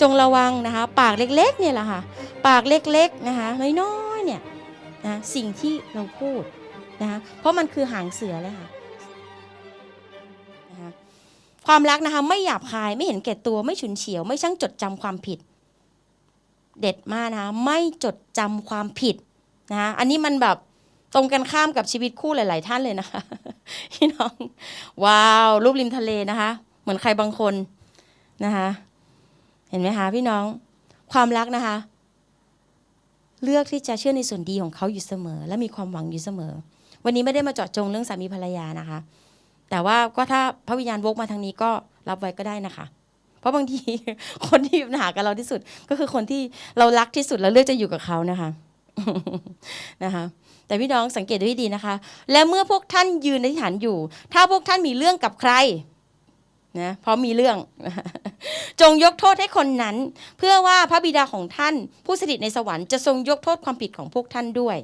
จงระวังนะคะ ปากเล็กๆเนี่ยแหละค่ะ ปากเล็กๆนะคะน้อยๆเนี่ยนะสิ่งที่เราพูดนะคะเพราะมันคือหางเสือเลยค่ะนะคะความรักนะคะไม่หยาบคายไม่เห็นแก่ตัวไม่ฉุนเฉียว ไม่ช่างจดจำความผิด เด็ดมากนะคะไม่จดจำความผิดนะคะอันนี้มันแบบตรงกันข้ามกับชีวิตคู่หลาย ๆ ท่านเลยนะคะพี่น้อง ว้าว รูปริมทะเลนะคะ เหมือนใครบางคนนะคะ เห็นไหมคะพี่น้องความรักนะคะ เลือกที่จะเชื่อในส่วนดีของเขาอยู่เสมอ และมีความหวังอยู่เสมอ วันนี้ไม่ได้มาเจาะจงเรื่องสามีภรรยานะคะ แต่ว่าก็ถ้าพระวิญญาณวกมาทางนี้ก็รับไว้ก็ได้นะคะ เพราะบางทีคนที่มีปัญหากับเราที่สุด ก็คือคนที่เรารักที่สุดแล้วเลือกจะอยู่กับเขานะคะนะคะแต่พี่น้องสังเกตดูให้ดีนะคะ และเมื่อพวกท่านยืนในฐานอยู่ ถ้าพวกท่านมีเรื่องกับใคร นะเพราะมีเรื่อง จงยกโทษให้คนนั้น เพื่อว่าพระบิดาของท่าน ผู้สถิตในสวรรค์จะทรงยกโทษความผิดของพวกท่านด้วย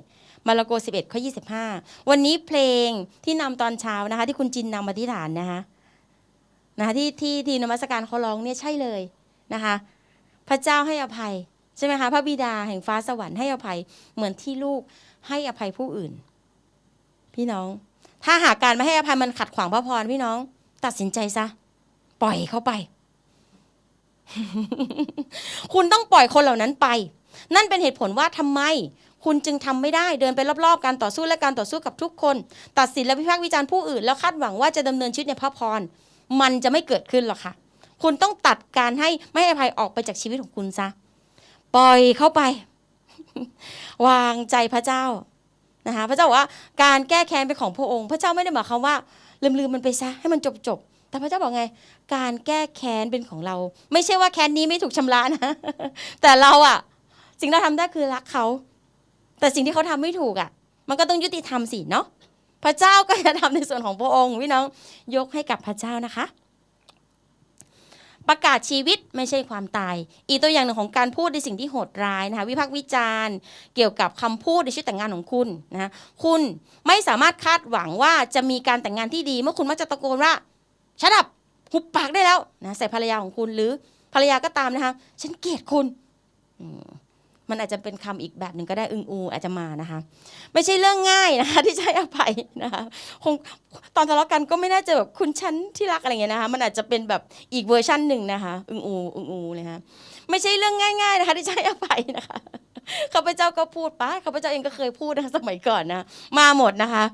มาระโก 11 ข้อ 25 วันนี้เพลงที่นำตอนเช้านะคะ ที่คุณจินนำมาที่ฐานนะคะนะคะที่ที่ทีนมัสการเขาร้องเนี่ยใช่เลยนะคะ พระเจ้าให้อภัยใช่ไหมคะพระบิดาแห่งฟ้าสวรรค์ให้อภัยเหมือนที่ลูกให้อภัยผู้อื่น พี่น้อง ถ้าหากการไม่ให้อภัยมันขัดขวางพระพรพี่น้อง ตัดสินใจซะ ปล่อยเขาไป คุณต้องปล่อยคนเหล่านั้นไป นั่นเป็นเหตุผลว่าทำไม คุณจึงทำไม่ได้เดินไปรอบๆ การต่อสู้และการต่อสู้กับทุกคน ตัดสินและวิพากษ์วิจารณ์ผู้อื่น แล้วคาดหวังว่าจะดำเนินชีวิตในพระพร มันจะไม่เกิดขึ้นหรอกค่ะ คุณต้องตัดการให้ไม่ให้อภัยออกไปจากชีวิตของคุณซะ ปล่อยเข้าไป วางใจพระเจ้านะคะพระเจ้าว่าการแก้แค้นเป็นของพระองค์ พระเจ้าไม่ได้หมายความว่าลืมๆมมันไปซะให้มันจบจบ แต่พระเจ้าบอกไง การแก้แค้นเป็นของเรา ไม่ใช่ว่าแค้นนี้ไม่ถูกชำระนะ แต่เราอะสิ่งที่เราทำได้คือรักเขา แต่สิ่งที่เขาทำไม่ถูกอะมันก็ต้องยุติธรรมสิเนาะพระเจ้าก็จะทำในส่วนของพระองค์พี่น้องยกให้กับพระเจ้านะคะ ประกาศชีวิตไม่ใช่ความตาย อีกตัวอย่างหนึ่งของการพูดในสิ่งที่โหดร้ายนะคะวิพากษ์วิจารณ์ เกี่ยวกับคำพูดในชีวิตแต่งงานของคุณนะคะคุณไม่สามารถคาดหวังว่าจะมีการแต่งงานที่ดี เมื่อคุณมักจะตะโกนว่า ชัดับหุบปากได้แล้วนะใส่ภรรยาของคุณหรือภรรยาก็ตามนะคะ ฉันเกลียดคุณมันอาจจะเป็นคำอีกแบบหนึ่งก็ได้อึงอูอาจจะมานะคะ ไม่ใช่เรื่องง่ายนะคะ ที่จะให้อภัยนะคะคงตอนทะเลาะกันก็ไม่น่าจะแบบคุณฉันที่รักอะไรเงี้ยนะคะ มันอาจจะเป็นแบบอีกเวอร์ชันหนึ่งนะคะอึงอูอึงอูเนะคะไม่ใช่เรื่องง่าย ๆนะคะ ที่จะให้อภัยนะคะข้าพเจ้าก็พูดไปข้าพเจ้าเองก็เคยพูดนะสมัยก่อนนะมาหมดนะคะ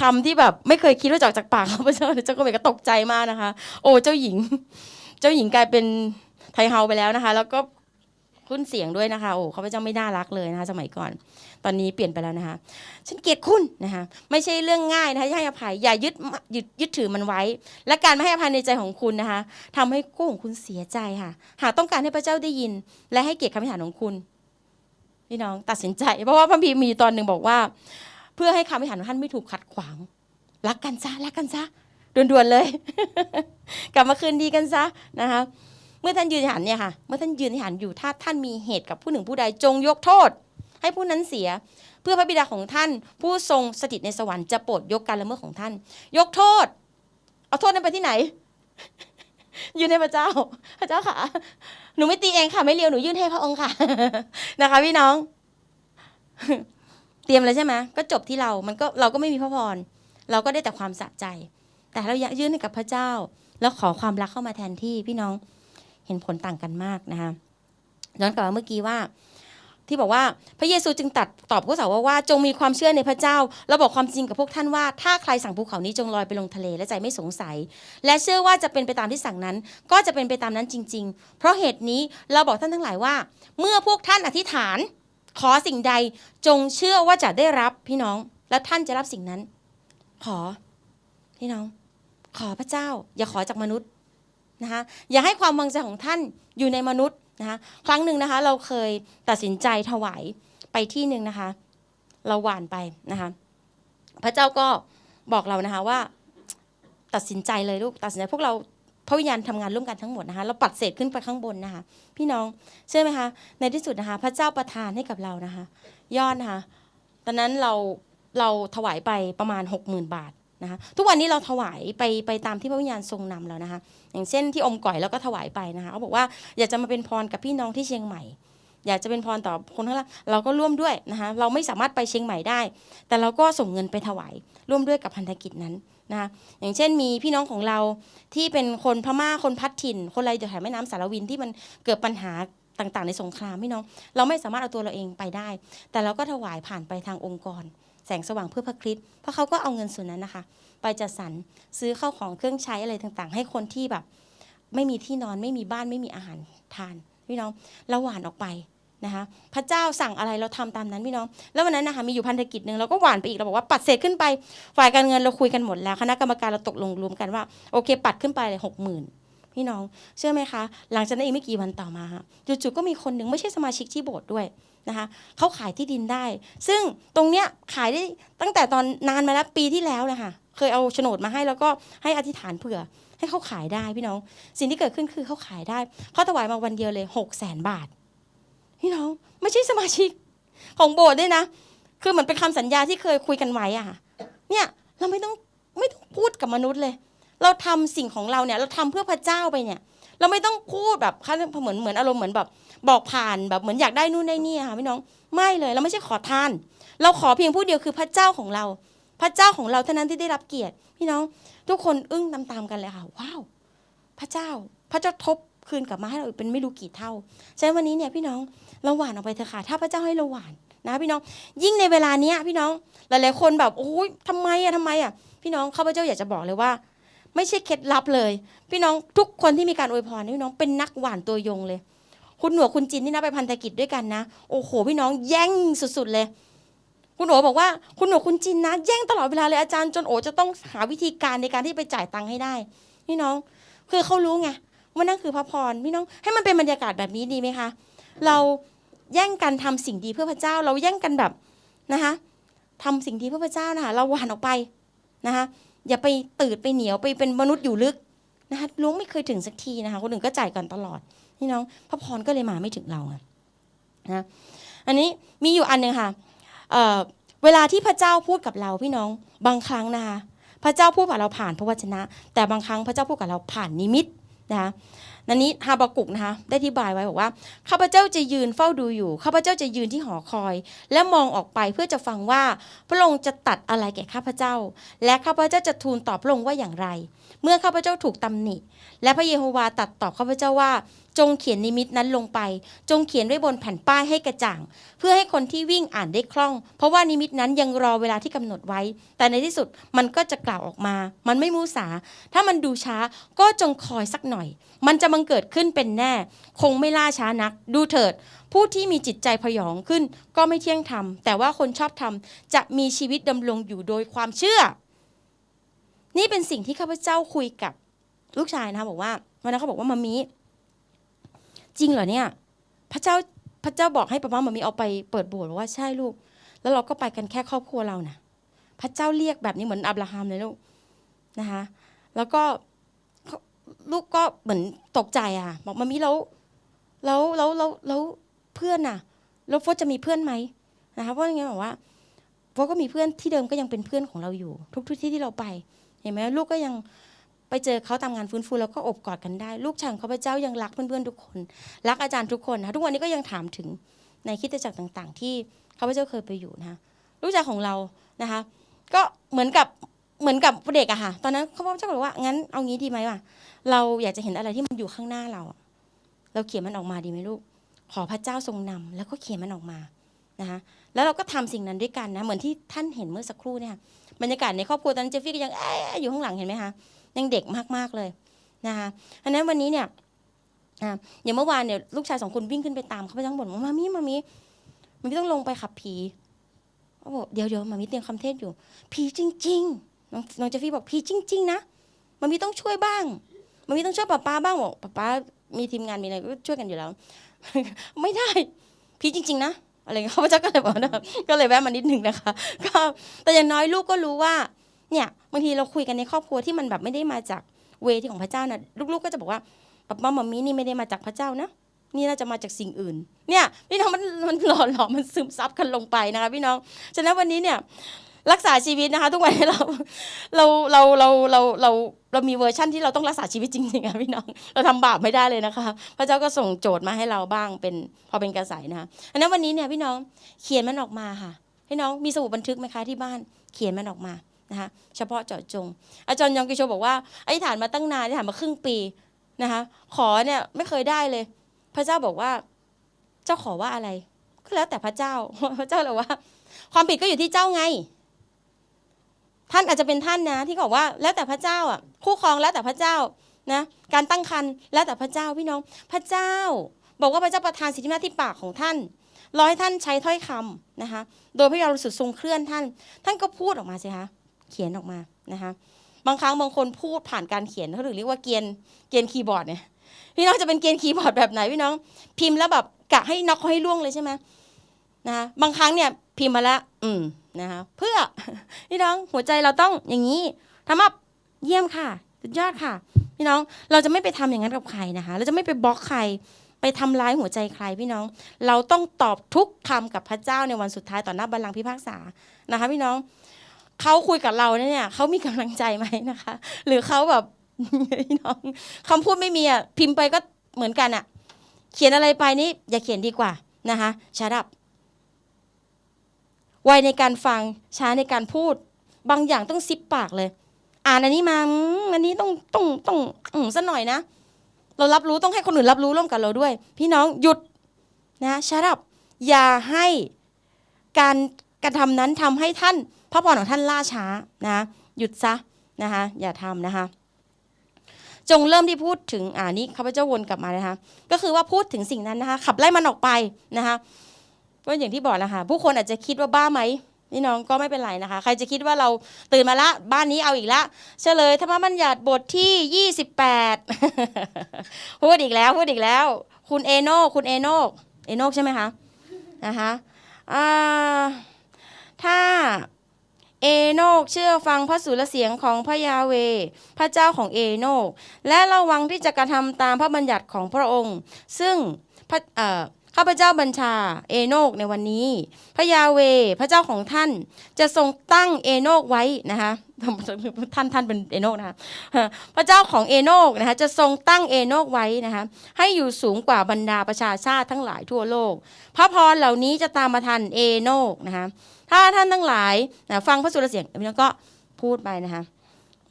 คำที่แบบไม่เคยคิดว่าจะออกจากปากเขาพระเจ้าเจ้าก็เองก็ตกใจมากนะคะ โอ้เจ้าหญิง เจ้าหญิงกลายเป็นไทเฮาไปแล้วนะคะ แล้วก็คุ้นเสียงด้วยนะคะ โอ้ข้าพเจ้าไม่น่ารักเลยนะคะ สมัยก่อน ตอนนี้เปลี่ยนไปแล้วนะคะ ฉันเกลียดคุณนะคะ ไม่ใช่เรื่องง่ายนะคะที่ให้อภัย อย่ายึดยึดยึดถือมันไว้ และการไม่ให้อภัยในใจของคุณนะคะทำให้คู่ของคุณเสียใจค่ะ หากต้องการให้พระเจ้าได้ยิน และให้เกียรติคำอธิษฐานของคุณ พี่น้องตัดสินใจ เพราะว่าพระพีมีตอนหนึ่งบอกว่า เพื่อให้คำอธิษฐานของท่านไม่ถูกขัดขวาง รักกันซะรักกันซะด่วนๆเลย กลับมาคืนดีกันซะนะคะเมื่อท่านยืนหันเนี่ยค่ะ เมื่อท่านยืนหันอยู่ถ้าท่านมีเหตุกับผู้หนึ่งผู้ใดจงยกโทษ ให้ผู้นั้นเสีย เพื่อพระบิดาของท่าน ผู้ทรงสถิตในสวรรค์จะโปรดยกการละเมิดของท่าน ยกโทษ เอาโทษนั้นไปที่ไหน ยื่นให้พระเจ้า พระเจ้าค่ะ หนูไม่ตีเองค่ะ ไม่เลียวหนูยื่นให้พระองค์ค่ะ นะคะ พี่น้อง เตรียมเลยใช่ไหมก็จบที่เรา มันก็เราก็ไม่มีพระพร เราก็ได้แต่ความสะใจ แต่เราอยากยื่นให้กับพระเจ้า แล้วขอความรักเข้ามาแทนที่พี่น้องเห็นผลต่างกันมากนะคะย้อนกลับมาเมื่อกี้ว่า ที่บอกว่าพระเยซูจึงตัดตอบพวกสาวว่าจงมีความเชื่อในพระเจ้าแล้วบอกความจริงกับพวกท่านว่า ถ้าใครสั่งภูเขานี้จงลอยไปลงทะเลและใจไม่สงสัย และเชื่อว่าจะเป็นไปตามที่สั่งนั้น ก็จะเป็นไปตามนั้นจริง ๆ เพราะเหตุนี้เราบอกท่านทั้งหลายว่า เมื่อพวกท่านอธิษฐาน ขอสิ่งใดจงเชื่อว่าจะได้รับพี่น้อง แล้วท่านจะรับสิ่งนั้น ขอ พี่น้อง ขอพระเจ้า อย่าขอจากมนุษย์นะคะอย่าให้ความวางใจของท่านอยู่ในมนุษย์นะคะครั้งหนึ่งนะคะ เราเคยตัดสินใจถวายไปที่หนึ่งนะคะ เราหวานไปนะคะ พระเจ้าก็บอกเรานะคะว่า ตัดสินใจเลยลูกตัดสินใจพวกเรา พระวิญญาณทำงานร่วมกันทั้งหมดนะคะ เราปัดเศษขึ้นไปข้างบนนะคะ พี่น้องเชื่อไหมคะ ในที่สุดนะคะ พระเจ้าประทานให้กับเรานะคะ ยอดนะคะ ตอนนั้นเราเราถวายไปประมาณ 6 0,000 บาทนะคะทุกวันนี้เราถวายไปไปตามที่พระวิญญาณทรงนำแล้วนะคะ อย่างเช่นที่อมก่อยเราก็ถวายไปนะคะเขาบอกว่าอยากจะมาเป็นพรกับพี่น้องที่เชียงใหม่ อยากจะเป็นพรต่อคนข้างล่างเราก็ร่วมด้วยนะคะเราไม่สามารถไปเชียงใหม่ได้ แต่เราก็ส่งเงินไปถวายร่วมด้วยกับพันธกิจนั้น นะคะอย่างเช่นมีพี่น้องของเราที่เป็นคนพม่าคนพัดถิ่น คนอะไรแถวแม่น้ำสารวินที่มันเกิดปัญหาต่างๆ ในสงครามพี่น้อง เราไม่สามารถเอาตัวเราเองไปได้ แต่เราก็ถวายผ่านไปทางองค์กร แสงสว่างเพื่อพระคริสต์เพราะเขาก็เอาเงินส่วนนั้นนะคะ ไปจัดสรรซื้อเข้าของเครื่องใช้อะไรต่างๆ ให้คนที่แบบ ไม่มีที่นอนไม่มีบ้านไม่มีอาหารทานพี่น้องเราหวานออกไป นะคะพระเจ้าสั่งอะไรเราทำตามนั้นพี่น้อง แล้ววันนั้นนะคะมีอยู่พันธกิจหนึ่งเราก็หวานไปอีกเราบอกว่าปัดเศษขึ้นไป ฝ่ายการเงินเราคุยกันหมดแล้วคณะกรรมการเราตกลงรวมกันว่าโอเค ปัดขึ้นไปเลยหกหมื่นพี่น้องเชื่อไหมคะ หลังจากนั้นอีกไม่กี่วันต่อมาจู่ๆก็มีคนหนึ่งไม่ใช่สมาชิกที่โบสถ์ด้วยนะคะเขาขายที่ดินได้ ซึ่งตรงเนี้ยขายได้ตั้งแต่ตอนนานมาแล้วปีที่แล้วเลยค่ะเคยเอาโฉนดมาให้แล้วก็ให้อธิษฐานเผื่อให้เขาขายได้พี่น้อง สิ่งที่เกิดขึ้นคือเขาขายได้เขาถวายมาวันเดียวเลยหกแสนบาท พี่น้องไม่ใช่สมาชิกของโบสถ์ด้วยนะ คือเหมือนเป็นคำสัญญาที่เคยคุยกันไว้อะค่ะเนี่ยเราไม่ต้องไม่ต้องพูดกับมนุษย์เลย เราทำสิ่งของเราเนี่ย เราทำเพื่อพระเจ้าไปเนี่ย เราไม่ต้องพูดแบบเหมือนเหมือนอารมณ์เหมือนแบบ บอกผ่านแบบเหมือนอยากได้นู่นได้นี่ค่ะพี่น้องไม่เลยเราไม่ใช่ขอทาน เราขอเพียงผู้เดียวคือพระเจ้าของเรา พระเจ้าของเราเท่านั้นที่ได้รับเกียรติ พี่น้องทุกคนอึ้งตามๆกันเลยค่ะว้าวพระเจ้าพระเจ้าทบคืนกลับมาให้เราเป็นไม่รู้กี่เท่าฉะนั้นวันนี้เนี่ยพี่น้อง เราหวานออกไปเถอะค่ะ ถ้าพระเจ้าให้เราหวานนะพี่น้อง ยิ่งในเวลาเนี้ยพี่น้อง หลายๆคนแบบโอ้ยทำไมอะทำไมอะพี่น้องข้าพเจ้าอยากจะบอกเลยว่า ไม่ใช่เคล็ดลับเลย พี่น้องทุกคนที่มีการอวยพรพี่น้องเป็นนักหวานตัวยงเลย คุณหนวคุณจินนี่นะไปพันธกิจด้วยกันนะ โอ้โห พี่น้องแย่งสุดๆเลย คุณโอบอกว่าคุณหนวคุณจินนะ แย่งตลอดเวลาเลยอาจารย์จนโอจะต้องหาวิธีการในการที่ไปจ่ายตังค์ให้ได้ พี่น้องคือเขารู้ไงว่านั่นคือพระพรพี่น้องให้มันเป็นบรรยากาศแบบนี้ดีไหมคะ เรา แย่งกันทำสิ่งดีเพื่อพระเจ้า เราแย่งกันแบบนะคะทำสิ่งดีเพื่อพระเจ้านะคะเราหวานออกไปนะคะอย่าไปตืดไปเหนียวไปเป็นมนุษย์อยู่ลึกนะคะล้วงไม่เคยถึงสักทีนะคะคนอื่นก็จ่ายก่อนตลอดพี่น้องพระพรก็เลยมาไม่ถึงเราอะนะอันนี้มีอยู่อันหนึ่งค่ะเเวลาที่พระเจ้าพูดกับเราพี่น้องบางครั้งนะคะพระเจ้าพูดกับเราผ่านพระวจนะ แต่บางครั้งพระเจ้าพูดกับเราผ่านนิมิต นะคะนันนี้ฮาบากุกนะคะได้อธิบายไว้บอกว่าข้าพเจ้าจะยืนเฝ้าดูอยู่ข้าพเจ้าจะยืนที่หอคอย และมองออกไปเพื่อจะฟังว่า พระองค์จะตัดอะไรแก่ข้าพเจ้า และข้าพเจ้าจะทูลตอบพระองค์ว่าอย่างไร เมื่อข้าพเจ้าถูกตำหนิ และพระเยโฮวาตัดตอบข้าพเจ้าว่า จงเขียนนิมิตนั้นลงไป จงเขียนไว้บนแผ่นป้ายให้กระจ่าง เพื่อให้คนที่วิ่งอ่านได้คล่อง เพราะว่านิมิตนั้นยังรอเวลาที่กำหนดไว้ แต่ในที่สุดมันก็จะกล่าวออกมา มันไม่มูสา ถ้ามันดูช้าก็จงคอยสักหน่อย มันจะบังเกิดขึ้นเป็นแน่ คงไม่ล่าช้านัก ดูเถิด ผู้ที่มีจิตใจพยองขึ้น ก็ไม่เที่ยงธรรม แต่ว่าคนชอบธรรมจะมีชีวิตดำรงอยู่โดยความเชื่อ นี่เป็นสิ่งที่ข้าพเจ้าคุยกับลูกชายนะคะบอกว่าวันนั้นเขาบอกว่ามามี จริงเหรอเนี่ย พระเจ้าพระเจ้าบอกให้ป้าป้ามามีเอาไปเปิดโบสถ์บอกว่าใช่ลูก แล้วเราก็ไปกันแค่ครอบครัวเรานะพระเจ้าเรียกแบบนี้เหมือนอับราฮัมเลยลูกนะคะแล้วก็ลูกก็เหมือนตกใจอะ บอกมามีแล้วแล้วแล้วแล้วแล้วเพื่อนน่ะแล้วโฟจะมีเพื่อนไหมนะคะเพราะอย่างเงี้ยบอกว่าโฟสก็มีเพื่อนที่เดิมก็ยังเป็นเพื่อนของเราอยู่ ทุกทุกที่ที่เราไป เห็นไหมลูกก็ยัง ไปเจอเขาตามงานฟื้นฟูแล้วก็อบกอดกันได้ ลูกชายของข้าพเจ้ายังรักเพื่อนๆทุกคน รักอาจารย์ทุกคนนะคะทุกวันนี้ก็ยังถามถึงในคิดจักรต่าง ๆ ที่ข้าพเจ้าเคยไปอยู่นะคะลูกชายของเรานะคะก็เหมือนกับเหมือนกับเด็กอะค่ะ ตอนนั้นข้าพเจ้าบอกว่างั้นเอางี้ดีไหมวะเราอยากจะเห็นอะไรที่มันอยู่ข้างหน้าเรา เราเขียนมันออกมาดีไหมลูก ขอพระเจ้าทรงนำแล้วก็เขียนมันออกมานะคะแล้วเราก็ทำสิ่งนั้นด้วยกันนะเหมือนที่ท่านเห็นเมื่อสักครู่เนี่ยบรรยากาศในครอบครัวตอนเจฟฟี่ก็ยังอยู่ข้างหลังเห็นไหมคะ ยังเด็กมากๆเลยนะคะอันนั้นวันนี้เนี่ยอย่างเมื่อวานเนี่ยลูกชายสองคนวิ่งขึ้นไปตามเขาไปทั้งบ่นว่ามามีมามีมันต้องลงไปขับผีเขาบอกเดี๋ยวเดี๋ยวมามีเตรียมคำเทศอยู่ ผีจริง ๆ น้องน้องเจฟฟี่บอกผีจริง ๆ นะมามีต้องช่วยบ้างมามีต้องช่วยป้าป้าบ้างบอกป้าป้ามีทีมงานมีอะไรก็ช่วยกันอยู่แล้ว ไม่ได้ผีจริง ๆ นะอะไรเงี้ยเขาพเจ้าก็เลยบอกนะก็เลยแวะมานิดนึงนะคะก็แต่อย่างน้อยลูกก็รู้ว่า เนี่ยบางทีเราคุยกันในครอบครัวที่มันแบบไม่ได้มาจากเวที่ของพระเจ้านะลูกๆก็จะบอกว่าป้าป้ามามีนี่ไม่ได้มาจากพระเจ้านะนี่น่าจะมาจากสิ่งอื่น เนี่ยพี่น้องมันมันหล่อหลอมมันซึมซับกันลงไปนะคะพี่น้องฉะนั้นวันนี้เนี่ยรักษาชีวิตนะคะ ทุกวันเราเราเราเราเราเราเรามีเวอร์ชั่นที่เราต้องรักษาชีวิตจริงๆอะพี่น้อง เราทำบาปไม่ได้เลยนะคะ พระเจ้าก็ส่งโจทย์มาให้เราบ้างเป็นพอเป็นกระแสนะคะอันนั้นวันนี้เนี่ยพี่น้องเขียนมันออกมาค่ะพี่น้องมีสมุดบันทึกไหมคะที่บ้านเขียนมันออกมา นะคะเฉพาะเจาะจง อาจารย์ยองกิโชบอกว่าอธิษฐานมาตั้งนานอธิษฐานมาครึ่งปีนะคะขอเนี่ยไม่เคยได้เลย พระเจ้าบอกว่า เจ้าขอว่าอะไรก็แล้วแต่พระเจ้าพระเจ้าเลยว่า ความผิดก็อยู่ที่เจ้าไง ท่านอาจจะเป็นท่านนะ ที่บอกว่าแล้วแต่พระเจ้าอะคู่ครองแล้วแต่พระเจ้านะการตั้งครรภ์แล้วแต่พระเจ้าพี่น้องพระเจ้า บอกว่าพระเจ้าประทานสิทธิอำนาที่ปากของท่านรอให้ท่านใช้ถ้อยคำนะคะ โดยพระยาสุดทรงเคลื่อนท่าน ท่านก็พูดออกมาสิคะ เขียนออกมานะคะบางครั้งบางคนพูดผ่านการเขียนเขาถึงเรียกว่าเกียนเกียนคีย์บอร์ดเนี่ยพี่น้องจะเป็นเกียนคีย์บอร์ดแบบไหนพี่น้องพิมพ์แล้วแบบกะให้น็อกเขาให้ล่วงเลยใช่ไหมนะคะบางครั้งเนี่ยพิมพ์มาแล้วอืมนะคะเพื่อพี่น้องหัวใจเราต้องอย่างนี้ทำอับเยี่ยมค่ะสุดยอดค่ะ พี่น้องเราจะไม่ไปทำอย่างนั้นกับใครนะคะ เราจะไม่ไปบล็อกใครไปทำร้ายหัวใจใครพี่น้อง เราต้องตอบทุกคำกับพระเจ้าในวันสุดท้ายต่อหน้าบัลลังก์พิพากษานะคะ พี่น้อง เขาคุยกับเราเนี่ยเขามีกำลังใจไหมนะคะ หรือเขาแบบพี่น้องคำพูดไม่มีอะพิมพ์ไปก็เหมือนกันอะ เขียนอะไรไปนี่อย่าเขียนดีกว่านะคะชัดับไวในการฟังช้าในการพูด บางอย่างต้องซิปปากเลย อ่านอันนี้มาอันนี้ต้องต้องต้องอืมสักหน่อยนะ เรารับรู้ต้องให้คนอื่นรับรู้ร่วมกับเราด้วย พี่น้องหยุดนะชัดับอย่าให้การกระทำนั้นทำให้ท่าน พระพรของท่านล่าช้านะหยุดซะนะคะอย่าทำนะคะจงเริ่มที่พูดถึงอ่านี้ข้าพเจ้าวนกลับมานะคะก็คือว่าพูดถึงสิ่งนั้นนะคะ ขับไล่มันออกไปนะคะก็อย่างที่บอกนะคะผู้คนอาจจะคิดว่าบ้าไหมนี่น้องก็ไม่เป็นไรนะคะ ใครจะคิดว่าเราตื่นมาละบ้านนี้เอาอีกละเฉลยธรรมบัญญัติบทที่ 28 พูดอีกแล้วพูดอีกแล้ว คุณเอโนคุณเอโนเอโนใช่ไหมคะนะคะถ้า เอโนกเชื่อฟังพระสุรเสียงของพระยาเว พระเจ้าของเอโนก และระวังที่จะกระทำตามพระบัญญัติของพระองค์ ซึ่งพระข้าพเจ้าบัญชาเอโนกในวันนี้ พระยาเวพระเจ้าของท่านจะทรงตั้งเอโนกไว้นะคะท่านท่านเป็นเอโนกนะคะพระเจ้าของเอโนกนะคะจะทรงตั้งเอโนกไว้นะคะให้อยู่สูงกว่าบรรดาประชาชาติทั้งหลายทั่วโลก พระพรเหล่านี้จะตามมาทันเอโนกนะคะ ถ้าท่านทั้งหลายนะฟังพระสุรเสียงพี่น้องก็พูดไปนะคะ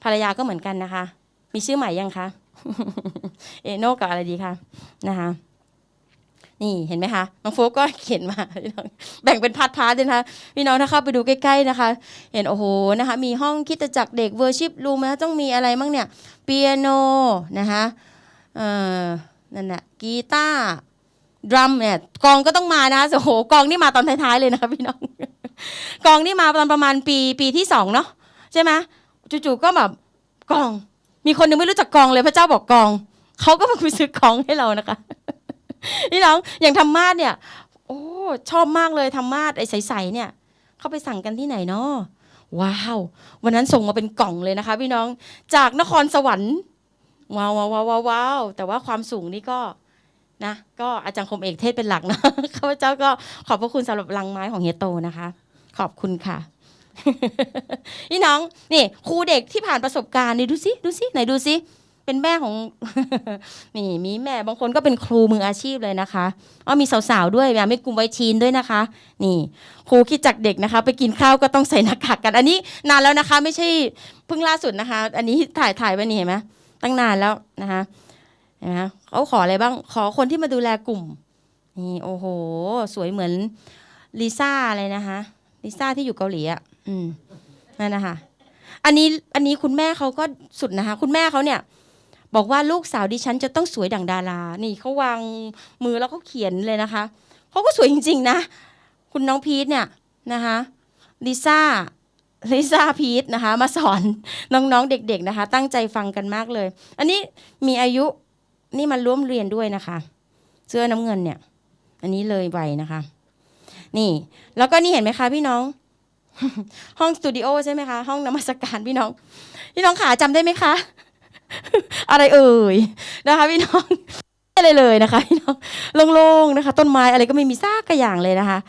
ภรรยาก็เหมือนกันนะคะ มีชื่อใหม่ยังคะเอโนกับอะไรดีคะนะคะนี่เห็นไหมคะน้องโฟกก็เขียนมาพี่น้องแบ่งเป็นพาร์ทพาร์ทเลยนะคะพี่น้องถ้าเข้าไปดูใกล้ๆนะคะ เห็นโอ้โหนะคะ มีห้องคิดจักรเด็กเวอร์ชิปรูมนะต้องมีอะไรมั่งเนี่ยเปียโนนะคะเอ่อนั่นแหละกีตาร์ดรัมเนี่ยกองก็ต้องมานะคะโอ้โหกองนี่มาตอนท้ายๆเลยนะคะพี่น้อง กองนี่มาตอนประมาณปีปีที่สองเนาะใช่ไหมจู่ๆก็แบบกอง มีคนหนึงไม่รู้จักกองเลยพระเจ้าบอกกองเขาก็มาคุยซื้อกองให้เรานะคะพี่น้องอย่างธรรมาสเนี่ย โอ้ชอบมากเลยธรรมาสไอ้ใสๆเนี่ยเขาไปสั่งกันที่ไหนเนาะว้าว วันนั้นส่งมาเป็นกล่องเลยนะคะ พี่น้องจากนครสวรรค์ว้าวว้าวว้าวว้าวว้าวแต่ว่าความสูงนี่ก็นะก็อาจารย์คมเอกเทศเป็นหลักนะข้าพเจ้าก็ขอบพระคุณสำหรับลังไม้ของเฮียโตนะคะ ขอบคุณค่ะ พี่น้องนี่ครูเด็กที่ผ่านประสบการณ์นี่ดูสิดูสิไหนดูสิเป็นแม่ของนี่มีแม่บางคนก็เป็นครูมืออาชีพเลยนะคะอ๋อมีสาวๆด้วยอะมีกลุ่มไวทีนด้วยนะคะ นี่ ครูคิดจากเด็กนะคะ ไปกินข้าวก็ต้องใส่หน้ากากกัน อันนี้นานแล้วนะคะ ไม่ใช่เพิ่งล่าสุดนะคะ อันนี้ถ่ายถ่ายไว้นี่เห็นไหมตั้งนานแล้วนะคะเห็นไหมเขาขออะไรบ้างขอคนที่มาดูแลกลุ่มนี่โอ้โห สวยเหมือนลิซ่าอะไรนะคะ ลิซ่าที่อยู่เกาหลีอะอืมนั่นนะคะอันนี้อันนี้คุณแม่เขาก็สุดนะคะ คุณแม่เขาเนี่ย บอกว่าลูกสาวดิฉันจะต้องสวยดั่งดารา นี่เขาวางมือแล้วเขาเขียนเลยนะคะเขาก็สวยจริง ๆ นะ คุณน้องพีทเนี่ยนะคะลิซ่าลิซ่าพีทนะคะ มาสอนน้องๆเด็ก ๆนะคะ ตั้งใจฟังกันมากเลย อันนี้มีอายุนี่มาร่วมเรียนด้วยนะคะ เสื้อน้ำเงินเนี่ย อันนี้เลยไวนะคะ นี่ แล้วก็นี่เห็นไหมคะพี่น้อง ห้องสตูดิโอใช่ไหมคะห้องนมัสการพี่น้อง พี่น้องขาจำได้ไหมคะ อะไรเอ่ยนะคะพี่น้องไม่อะไรเลยนะคะพี่น้องโล่งๆนะคะ ต้นไม้อะไรก็ไม่มีซากกระอย่างเลยนะคะ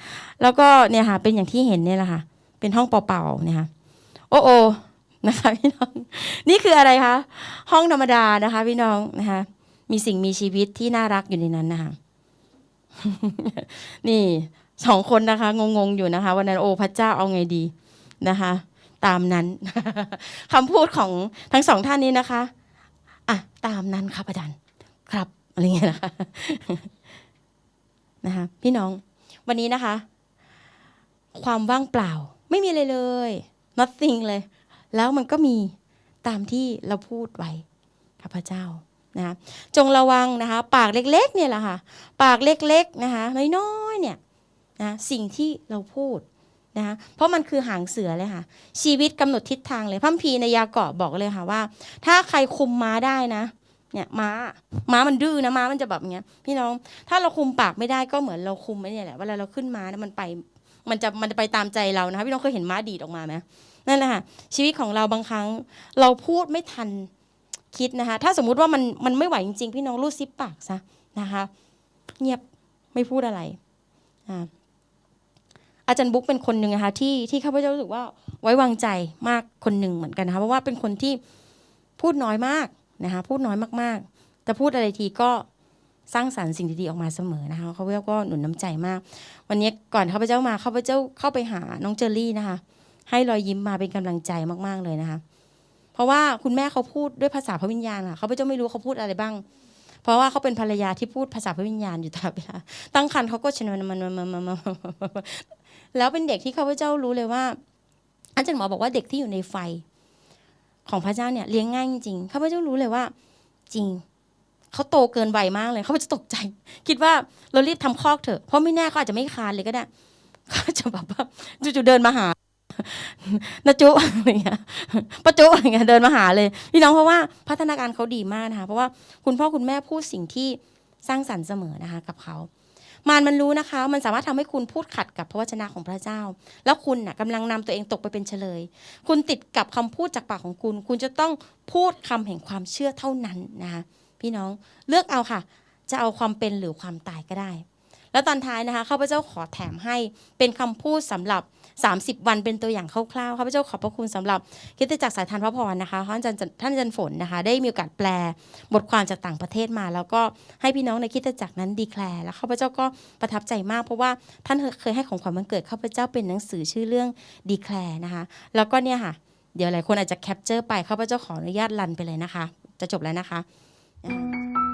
แล้วก็เนี่ยค่ะเป็นอย่างที่เห็นเนี่ยแหละค่ะ เป็นห้องเปล่าๆเนะคะโอ้โอนะคะพี่น้องนี่คืออะไรคะห้องธรรมดานะคะ พี่น้องนะคะ มีสิ่งมีชีวิตที่น่ารักอยู่ในนั้นนะคะนี่ สองคนนะคะ งงๆอยู่นะคะ วันนั้นโอ้พระเจ้าเอาไงดีนะคะ ตามนั้นคำพูดของทั้งสองท่านนี้นะคะอะตามนั้นครับอาจารย์ครับอะไรเงี้ยนะคะนะคะพี่น้องวันนี้นะคะ ความว่างเปล่าไม่มีอะไรเลย nothing เลย แล้วมันก็มีตามที่เราพูดไว้ข้าพเจ้านะะจงระวังนะคะ ปากเล็กๆเนี่ยแหละค่ะ ปากเล็กๆนะคะน้อยๆเนี่ย นะสิ่งที่เราพูดนะคะเพราะมันคือหางเสือเลยค่ะ ชีวิตกำหนดทิศทางเลยพระคัมพีในยาเกอบบอกเลยค่ะว่า ถ้าใครคุมม้าได้นะ เนี่ยม้าม้ามันดื้อนะม้ามันจะแบบเงี้ย พี่น้องถ้าเราคุมปากไม่ได้ก็เหมือนเราคุมไม่เนี่ยแหละเวลาเราขึ้นม้านะมันไป มันจะมันจะไปตามใจเรานะคะพี่น้องเคยเห็นม้าดีดออกมาไหมนั่นแหละค่ะชีวิตของเราบางครั้ง เราพูดไม่ทันคิดนะคะ ถ้าสมมุติว่ามันมันไม่ไหวจริงๆพี่น้องรูดซิปปากซะนะคะ เงียบไม่พูดอะไรอ่า อาจารย์บุ๊กเป็นคนหนึ่งนะคะที่ที่ข้าพเจ้ารู้สึกว่าไว้วางใจมากคนหนึ่งเหมือนกันนะคะเพราะว่าเป็นคนที่พูดน้อยมากนะคะพูดน้อยมากๆ แต่พูดอะไรทีก็สร้างสรรค์สิ่งดีๆออกมาเสมอนะคะเขาเรียกว่าหนุนน้ำใจมาก วันนี้ก่อนข้าพเจ้ามาข้าพเจ้าเข้าไปหาน้องเจอรี่นะคะ ให้รอยยิ้มมาเป็นกำลังใจมากๆเลยนะคะ เพราะว่าคุณแม่เขาพูดด้วยภาษาพระวิญญาณค่ะเขาพเจ้าไม่รู้เขาพูดอะไรบ้าง เพราะว่าเขาเป็นภรรยาที่พูดภาษาพระวิญญาณอยู่ตลอดเวลาตั้งครรภ์เขาก็ชนมันมันมันมันมัน แล้วเป็นเด็กที่ข้าพเจ้ารู้เลยว่า อาจารย์หมอบอกว่าเด็กที่อยู่ในไฟ ของพระเจ้าเนี่ยเลี้ยงง่ายจริงๆข้าพเจ้ารู้เลยว่า จริงเขาโตเกินวัยมากเลย เขาจะตกใจ คิดว่าเรารีบทำคอกเถอะ เพราะไม่แน่เขาอาจจะไม่คานเลยก็ได้เขาจะแบบว่าจู่ๆเดินมาหานาจุอะไรเงี้ยปะจุอะไรเงี้ยเดินมาหาเลยพี่น้องเพราะว่าพัฒนาการเขาดีมากนะคะเพราะว่าคุณพ่อคุณแม่พูดสิ่งที่สร้างสรรค์เสมอนะคะ กับเขา มารมันรู้นะคะ มันสามารถทำให้คุณพูดขัดกับพระวจนะของพระเจ้า แล้วคุณน่ะกำลังนำตัวเองตกไปเป็นเฉลย คุณติดกับคำพูดจากปากของคุณ คุณจะต้องพูดคำแห่งความเชื่อเท่านั้นนะคะพี่น้องเลือกเอาค่ะ จะเอาความเป็นหรือความตายก็ได้ แล้วตอนท้ายนะคะข้าพเจ้าขอแถมให้เป็นคำพูดสำหรับ 30 วันเป็นตัวอย่างคร่าวๆข้าพเจ้าขอบพระคุณสำหรับคิดจากสายทานพระพรนะคะท่านอาจารย์ท่านอาจารย์ฝนนะคะ ได้มีโอกาสแปลบทความจากต่างประเทศมา แล้วก็ให้พี่น้องในคิดจักรนั้นดีแคลร์แล้วข้าพเจ้าก็ประทับใจมากเพราะว่าท่านเคยให้ของขวัญวันเกิดข้าพเจ้าเป็นหนังสือชื่อเรื่องดีแคลร์นะคะ แล้วก็เนี่ยค่ะเดี๋ยวหลายคนอาจจะแคปเจอร์ไปข้าพเจ้าขออนุญาตรันไปเลยนะคะ จะจบแล้วนะคะข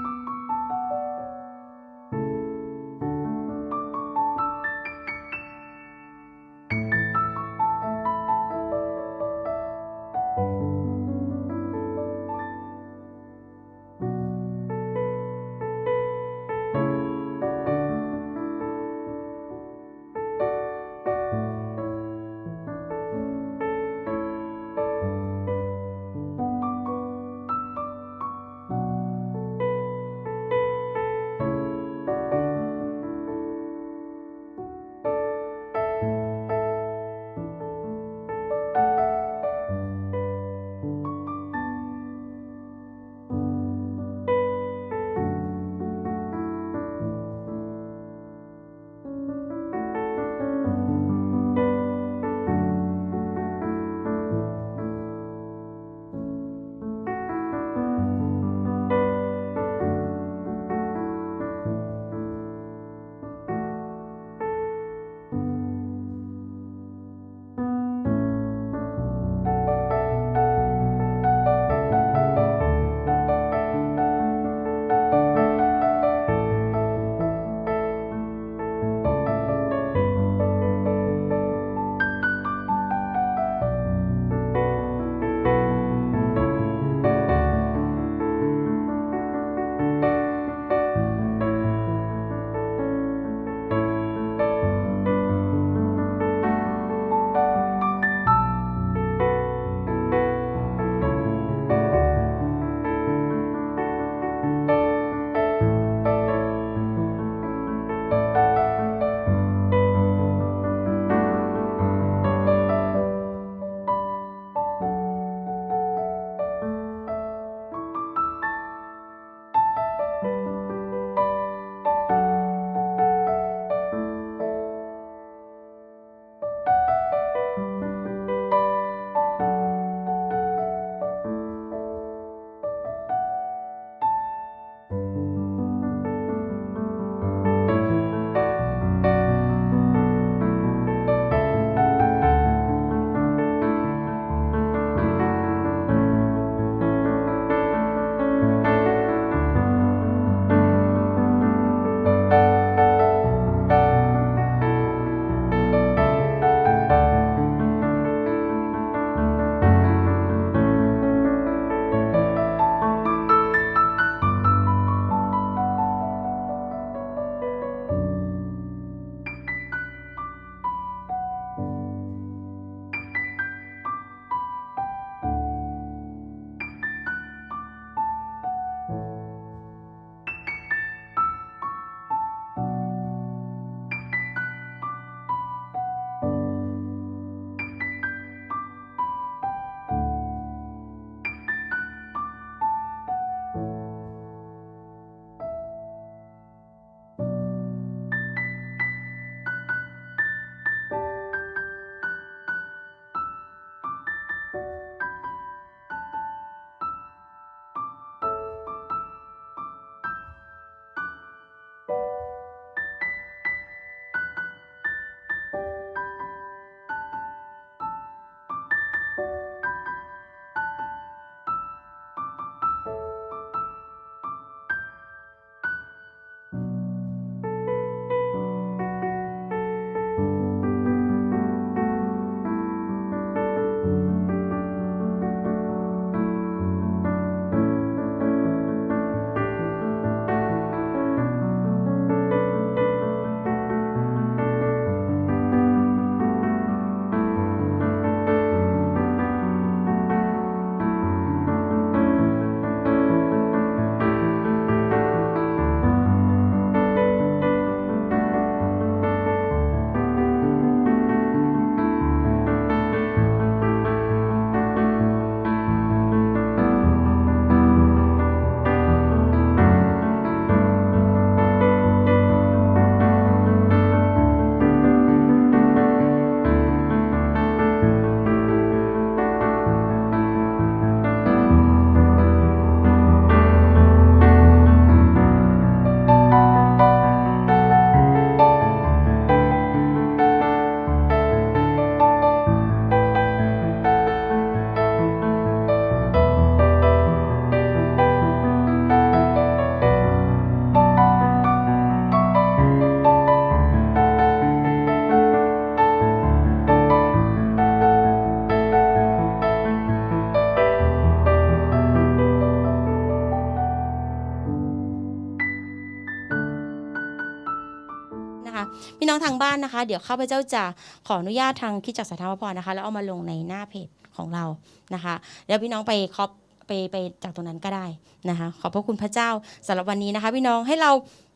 นะคะพี่น้องทางบ้านนะคะ เดี๋ยวข้าพเจ้าจะขออนุญาตทางคิดจักสัทธาวพรนะคะแล้วเอามาลงในหน้าเพจของเรานะคะแล้วพี่น้องไปคอปไปไปจากตรงนั้นก็ได้นะคะ ขอบพระคุณพระเจ้าสำหรับวันนี้นะคะ พี่น้องให้เรา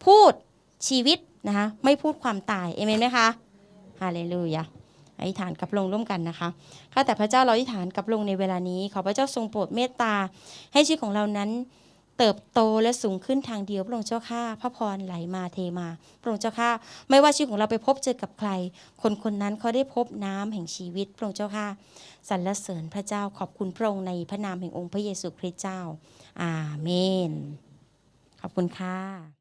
พูดชีวิตนะคะไม่พูดความตายเอเมนไหมคะฮาเลลูยาอธิษฐานกับพระองร่วมกันนะคะข้าแต่พระเจ้าเราอธิษฐานกับพระองในเวลานี้ ขอพระเจ้าทรงโปรดเมตตาให้ชีวิตของเรานั้น เติบโตและสูงขึ้นทางเดียวพระองค์เจ้าข้าพระพรไหลมาเทมา พระองค์เจ้าข้าไม่ว่าชีวิตของเราไปพบเจอกับใคร คนคนนั้นเขาได้พบน้ำแห่งชีวิตพระองค์เจ้าข้าสรรเสริญพระเจ้าขอบคุณพระองค์ในพระนามแห่งองค์พระเยซูคริสต์เจ้า อาเมน ขอบคุณค่ะ